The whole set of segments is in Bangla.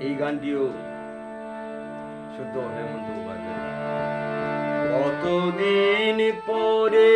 এই গানটিও শুদ্ধ হেমন্ত উপাধ্যায় কতদিন পরে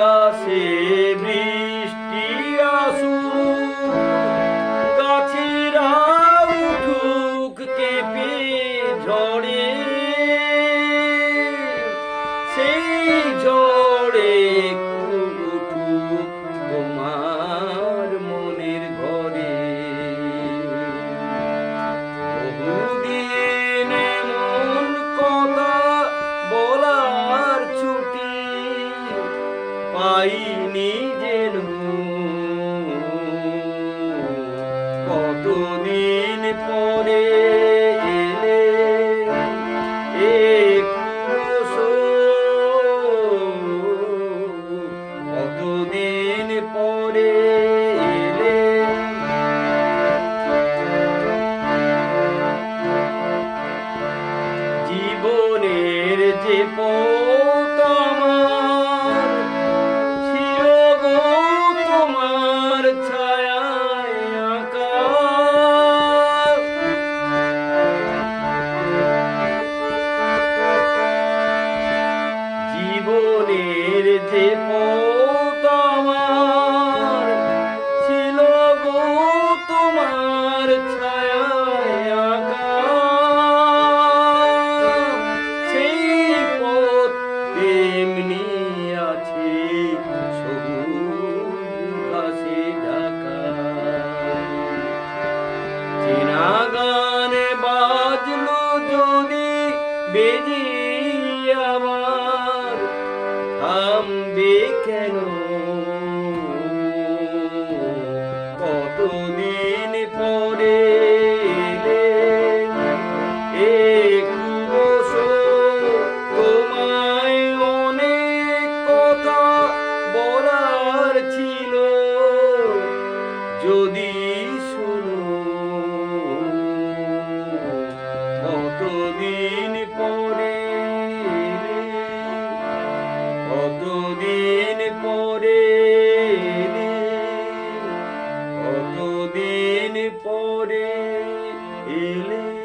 আকাশে বৃষ্টি আসুক। পাইনি যেন যে আমার ছিল গো তোমার ছায়ায় আঁকা সেই আছে সবুজ ঢাকা। চেনা গানে বাজলো যদি বেজি থামবে কতদিন পরে এলে